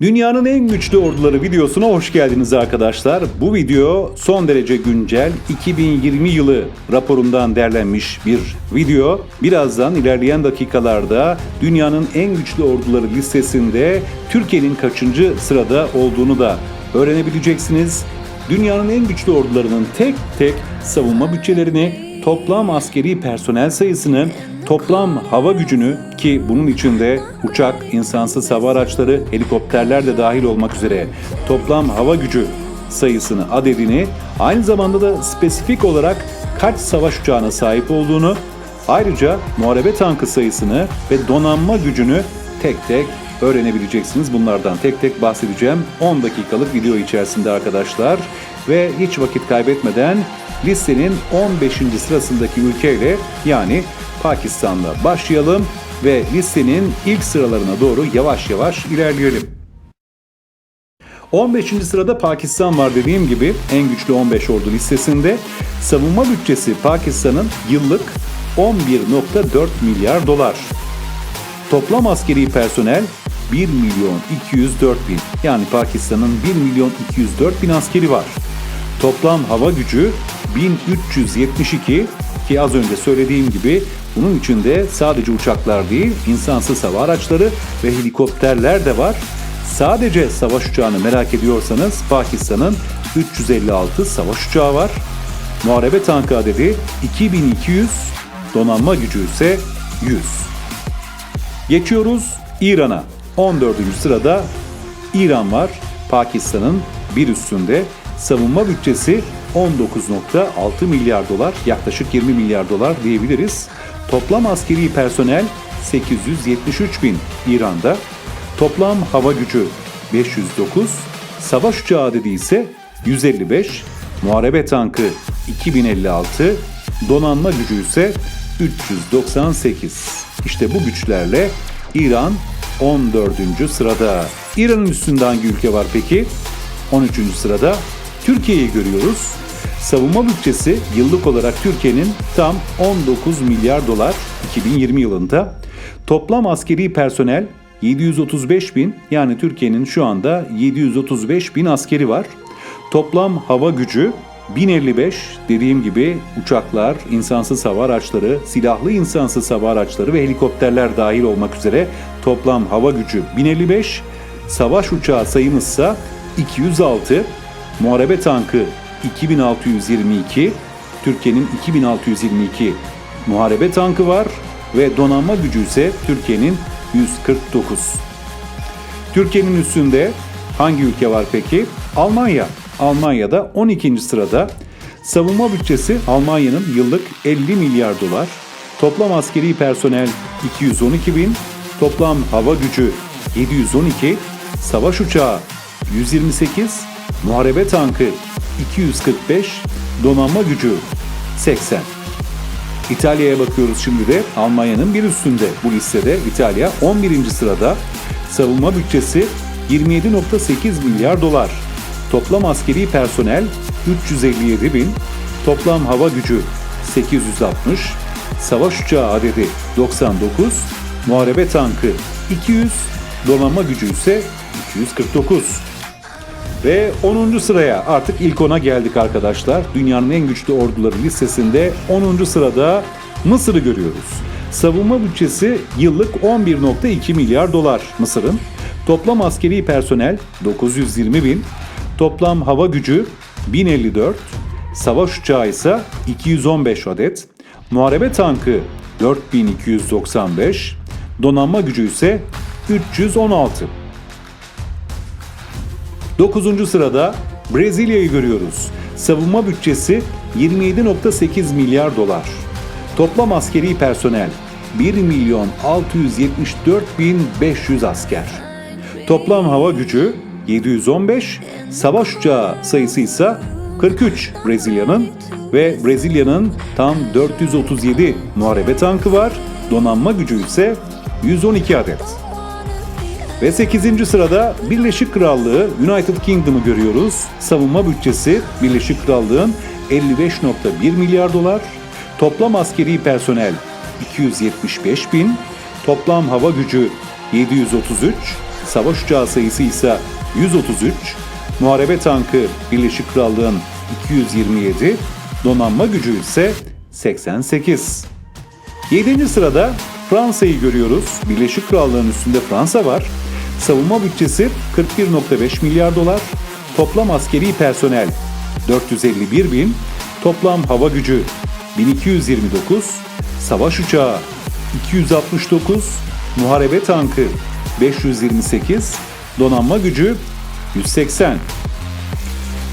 Dünyanın en güçlü orduları videosuna hoş geldiniz arkadaşlar. Bu video son derece güncel 2020 yılı raporundan derlenmiş bir video. Birazdan ilerleyen dakikalarda dünyanın en güçlü orduları listesinde Türkiye'nin kaçıncı sırada olduğunu da öğrenebileceksiniz. Dünyanın en güçlü ordularının tek tek savunma bütçelerini, toplam askeri personel sayısını, toplam hava gücünü ki bunun içinde uçak, insansız hava araçları, helikopterler de dahil olmak üzere toplam hava gücü sayısını, adedini, aynı zamanda da spesifik olarak kaç savaş uçağına sahip olduğunu, ayrıca muharebe tankı sayısını ve donanma gücünü tek tek öğrenebileceksiniz. Bunlardan tek tek bahsedeceğim 10 dakikalık video içerisinde arkadaşlar. Ve hiç vakit kaybetmeden listenin 15. sırasındaki ülkeyle yani Pakistan'la başlayalım ve listenin ilk sıralarına doğru yavaş yavaş ilerleyelim. 15. sırada Pakistan var dediğim gibi en güçlü 15 ordu listesinde. Savunma bütçesi Pakistan'ın yıllık 11.4 milyar dolar. Toplam askeri personel 1 milyon 204 bin. Yani Pakistan'ın 1 milyon 204 bin askeri var. Toplam hava gücü 1372 ki az önce söylediğim gibi bunun içinde sadece uçaklar değil insansız hava araçları ve helikopterler de var. Sadece savaş uçağını merak ediyorsanız Pakistan'ın 356 savaş uçağı var. Muharebe tankı adedi 2200, donanma gücü ise 100. Geçiyoruz İran'a. 14. sırada İran var. Pakistan'ın bir üstünde. Savunma bütçesi 19.6 milyar dolar, yaklaşık 20 milyar dolar diyebiliriz. Toplam askeri personel 873 bin İran'da. Toplam hava gücü 509, savaş uçağı adedi ise 155, muharebe tankı 2056, donanma gücü ise 398. İşte bu güçlerle İran 14. sırada. İran'ın üstünde hangi ülke var peki? 13. sırada Türkiye'yi görüyoruz. Savunma bütçesi yıllık olarak Türkiye'nin tam 19 milyar dolar 2020 yılında. Toplam askeri personel 735 bin yani Türkiye'nin şu anda 735 bin askeri var. Toplam hava gücü 1055 dediğim gibi uçaklar, insansız hava araçları, silahlı insansız hava araçları ve helikopterler dahil olmak üzere toplam hava gücü 1055, savaş uçağı sayımızsa 206, muharebe tankı 2622, Türkiye'nin 2622 muharebe tankı var ve donanma gücü ise Türkiye'nin 149. Türkiye'nin üstünde hangi ülke var peki? Almanya. Almanya'da 12. sırada. Savunma bütçesi Almanya'nın yıllık 50 milyar dolar. Toplam askeri personel 212 bin. Toplam hava gücü 712. Savaş uçağı 128. Muharebe tankı 245. Donanma gücü 80. İtalya'ya bakıyoruz şimdi de. Almanya'nın bir üstünde bu listede. İtalya 11. sırada. Savunma bütçesi 27.8 milyar dolar. Toplam askeri personel 357 bin. Toplam hava gücü 860. Savaş uçağı adedi 99. Muharebe tankı 200. Donanma gücü ise 249. Ve 10. sıraya artık ilk ona geldik arkadaşlar. Dünyanın en güçlü orduları listesinde 10. sırada Mısır'ı görüyoruz. Savunma bütçesi yıllık 11.2 milyar dolar Mısır'ın. Toplam askeri personel 920 bin. Toplam hava gücü 1054. Savaş uçağı ise 215 adet. Muharebe tankı 4295. Donanma gücü ise 316. 9. sırada Brezilya'yı görüyoruz. Savunma bütçesi 27.8 milyar dolar. Toplam askeri personel 1 milyon 674 bin 500 asker. Toplam hava gücü 715, savaş uçağı sayısı ise 43 Brezilya'nın ve Brezilya'nın tam 437 muharebe tankı var. Donanma gücü ise 112 adet. Ve 8. sırada Birleşik Krallığı United Kingdom'u görüyoruz. Savunma bütçesi Birleşik Krallığın 55.1 milyar dolar. Toplam askeri personel 275 bin. Toplam hava gücü 733. savaş uçağı sayısı ise 133, muharebe tankı Birleşik Krallığın 227, donanma gücü ise 88. 7. sırada Fransa'yı görüyoruz. Birleşik Krallığın üstünde Fransa var. Savunma bütçesi 41.5 milyar dolar. Toplam askeri personel 451 bin. Toplam hava gücü 1229. Savaş uçağı 269. Muharebe tankı 528. Donanma gücü 180.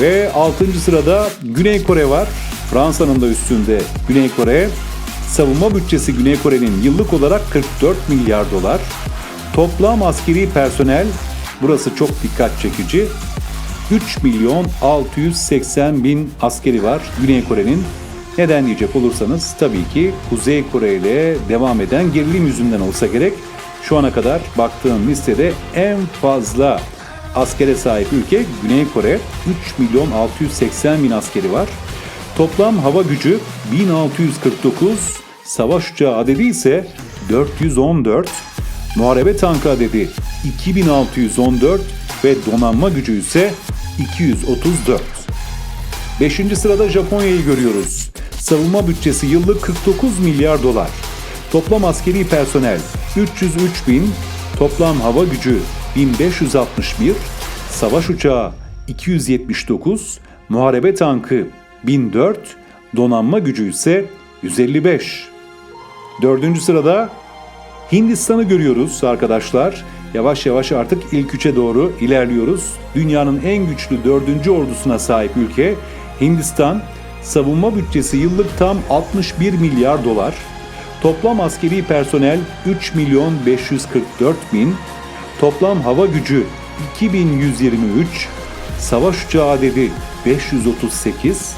Ve 6. sırada Güney Kore var. Fransa'nın da üstünde Güney Kore. Savunma bütçesi Güney Kore'nin yıllık olarak 44 milyar dolar. Toplam askeri personel, burası çok dikkat çekici, 3 milyon 680 bin askeri var Güney Kore'nin. Neden diyecek olursanız tabii ki Kuzey Kore ile devam eden gerilim yüzünden olsa gerek. Şu ana kadar baktığım listede en fazla askere sahip ülke Güney Kore. 3 milyon 680 bin askeri var. Toplam hava gücü 1649, savaş uçağı adedi ise 414, muharebe tankı adedi 2614 ve donanma gücü ise 234. 5. sırada Japonya'yı görüyoruz. Savunma bütçesi yıllık 49 milyar dolar. Toplam askeri personel 303 bin, toplam hava gücü 1561, savaş uçağı 279, muharebe tankı 1004, donanma gücü ise 155. Dördüncü sırada Hindistan'ı görüyoruz arkadaşlar. Yavaş yavaş artık ilk üçe doğru ilerliyoruz. Dünyanın en güçlü dördüncü ordusuna sahip ülke Hindistan. Savunma bütçesi yıllık tam 61 milyar dolar. Toplam askeri personel 3 milyon 544 bin. Toplam hava gücü 2123. Savaş uçağı adedi 538.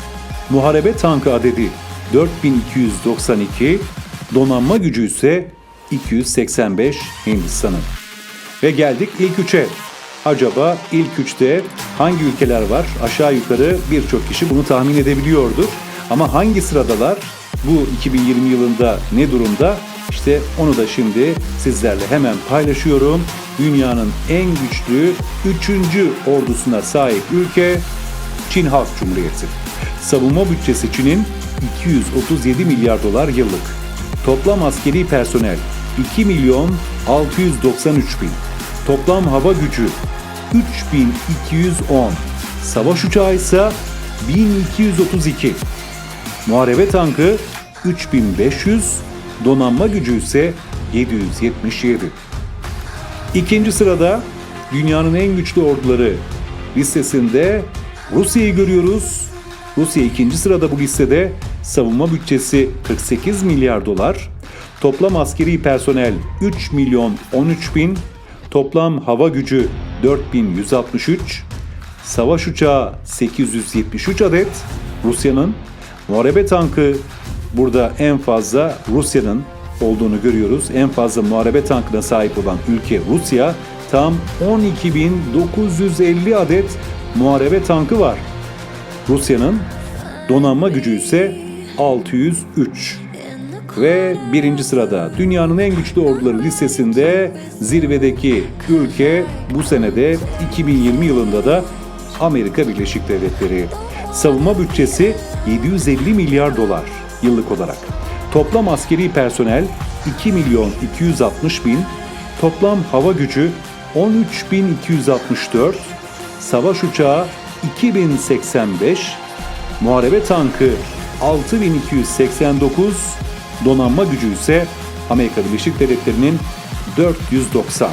Muharebe tankı adedi 4292. Donanma gücü ise 285 Hindistan'ın. Ve geldik ilk üçe. Acaba ilk üçte hangi ülkeler var? Aşağı yukarı birçok kişi bunu tahmin edebiliyordur. Ama hangi sıradalar? Bu 2020 yılında ne durumda? İşte onu da şimdi sizlerle hemen paylaşıyorum. Dünyanın en güçlü 3. ordusuna sahip ülke Çin Halk Cumhuriyeti. Savunma bütçesi Çin'in 237 milyar dolar yıllık. Toplam askeri personel 2 milyon 693 bin. Toplam hava gücü 3210. Savaş uçağı ise 1232. Muharebe tankı 3500. Donanma gücü ise 777. İkinci sırada dünyanın en güçlü orduları listesinde Rusya'yı görüyoruz. Rusya ikinci sırada bu listede savunma bütçesi 48 milyar dolar, toplam askeri personel 3 milyon 13 bin, toplam hava gücü 4163, savaş uçağı 873 adet Rusya'nın, muharebe tankı burada en fazla Rusya'nın olduğunu görüyoruz. En fazla muharebe tankına sahip olan ülke Rusya tam 12.950 adet muharebe tankı var. Rusya'nın donanma gücü ise 603. Ve birinci sırada dünyanın en güçlü orduları listesinde zirvedeki ülke bu senede 2020 yılında da Amerika Birleşik Devletleri. Savunma bütçesi 750 milyar dolar yıllık olarak. Toplam askeri personel 2 milyon 260 bin, toplam hava gücü 13.264, savaş uçağı 2085, muharebe tankı 6289, donanma gücü ise Amerika Birleşik Devletleri'nin 490.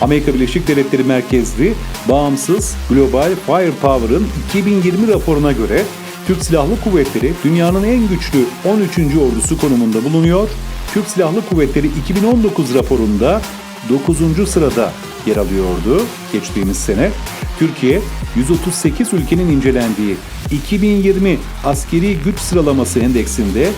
Amerika Birleşik Devletleri merkezli bağımsız Global Firepower'ın 2020 raporuna göre Türk Silahlı Kuvvetleri dünyanın en güçlü 13. ordusu konumunda bulunuyor. Türk Silahlı Kuvvetleri 2019 raporunda 9. sırada yer alıyordu geçtiğimiz sene. Türkiye 138 ülkenin incelendiği 2020 askeri güç sıralaması endeksinde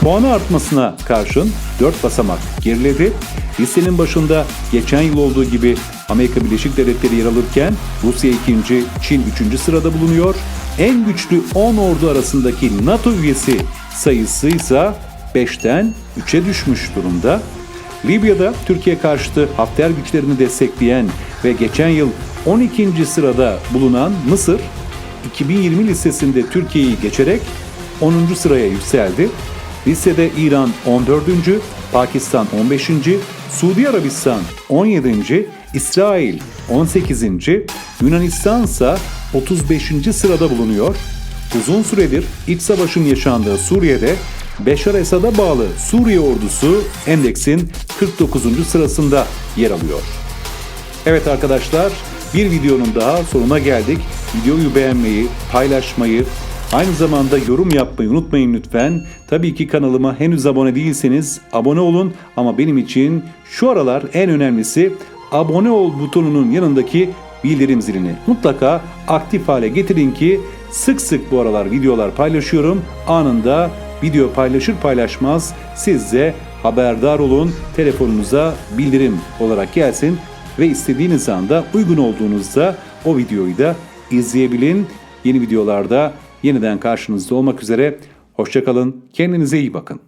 puanı artmasına karşın 4 basamak geriledi. Listenin başında geçen yıl olduğu gibi Amerika Birleşik Devletleri yer alırken Rusya 2. Çin 3. sırada bulunuyor. En güçlü 10 ordu arasındaki NATO üyesi sayısı ise 5'ten 3'e düşmüş durumda. Libya'da Türkiye karşıtı Hafter güçlerini destekleyen ve geçen yıl 12. sırada bulunan Mısır, 2020 listesinde Türkiye'yi geçerek 10. sıraya yükseldi. Listede İran 14. Pakistan 15. Suudi Arabistan 17. İsrail 18. Yunanistan ise 35. sırada bulunuyor. Uzun süredir iç savaşın yaşandığı Suriye'de Beşar Esad'a bağlı Suriye ordusu endeksin 49. sırasında yer alıyor. Evet arkadaşlar bir videonun daha sonuna geldik. Videoyu beğenmeyi, paylaşmayı, aynı zamanda yorum yapmayı unutmayın lütfen. Tabii ki kanalıma henüz abone değilseniz abone olun ama benim için şu aralar en önemlisi abone ol butonunun yanındaki bildirim zilini mutlaka aktif hale getirin ki sık sık bu aralar videolar paylaşıyorum. Anında video paylaşır paylaşmaz siz de haberdar olun. Telefonunuza bildirim olarak gelsin ve istediğiniz anda uygun olduğunuzda o videoyu da izleyebilin. Yeni videolarda yeniden karşınızda olmak üzere. Hoşçakalın. Kendinize iyi bakın.